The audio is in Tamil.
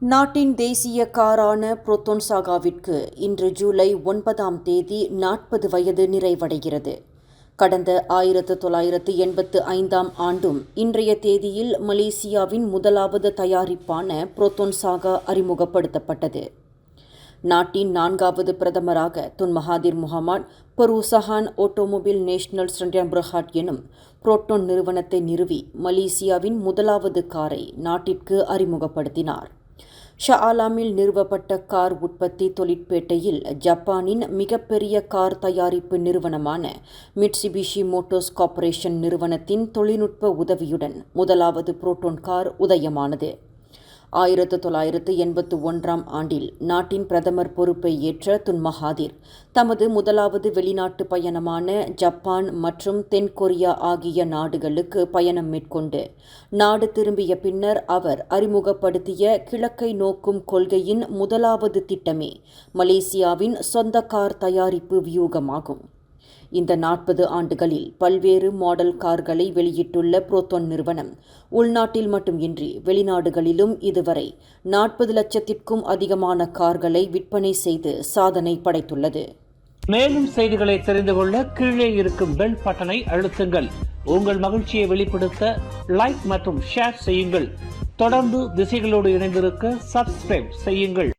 நாட்டின் தேசிய காரான புரோத்தோன் சாகாவிற்கு இன்று ஜூலை ஒன்பதாம் தேதி நாற்பது வயது நிறைவடைகிறது. கடந்த ஆயிரத்து தொள்ளாயிரத்து எண்பத்து ஐந்தாம் ஆண்டும் இன்றைய தேதியில் மலேசியாவின் முதலாவது தயாரிப்பான புரோத்தோன் சாகா அறிமுகப்படுத்தப்பட்டது. நாட்டின் நான்காவது பிரதமராக Tun Mahathir Mohamad Perusahaan automobile national Sendirian Berhad எனும் புரோட்டோன் நிறுவனத்தை நிறுவி மலேசியாவின் முதலாவது காரை நாட்டிற்கு அறிமுகப்படுத்தினார். ஷா ஆலாமில் நிறுவப்பட்ட கார் உற்பத்தி தொழிற்பேட்டையில் ஜப்பானின் மிகப்பெரிய கார் தயாரிப்பு நிறுவனமான மிட்சிபிஷி மோட்டோர்ஸ் கார்ப்பரேஷன் நிறுவனத்தின் தொழில்நுட்ப உதவியுடன் முதலாவது புரோட்டோன் கார் உதயமானது. ஆயிரத்து தொள்ளாயிரத்து எண்பத்து ஒன்றாம் ஆண்டில் நாட்டின் பிரதமர் பொறுப்பை ஏற்ற துன் மகாதீர் தமது முதலாவது வெளிநாட்டு பயணமான ஜப்பான் மற்றும் தென்கொரியா ஆகிய நாடுகளுக்கு பயணம் மேற்கொண்டு நாடு திரும்பிய பின்னர் அவர் அறிமுகப்படுத்திய கிழக்கை நோக்கும் கொள்கையின் முதலாவது திட்டமே மலேசியாவின் சொந்த கார் தயாரிப்பு வியூகமாகும். இந்த நாற்பது ஆண்டுகளில் பல்வேறு மாடல் கார்களை வெளியிட்டுள்ள புரோத்தோன் நிறுவனம் உள்நாட்டில் மட்டுமின்றி வெளிநாடுகளிலும் இதுவரை நாற்பது லட்சத்திற்கும் அதிகமான கார்களை விற்பனை செய்து சாதனை படைத்துள்ளது. மேலும் செய்திகளை தெரிந்து கொள்ள கீழே இருக்கும் பெல் பட்டனை அழுத்துங்கள். உங்கள் மகிழ்ச்சியை வெளிப்படுத்த லைக் மற்றும் ஷேர் செய்யுங்கள். தொடர்ந்து திசைகளோடு இணைந்திருக்க சப்ஸ்கிரைப் செய்யுங்கள்.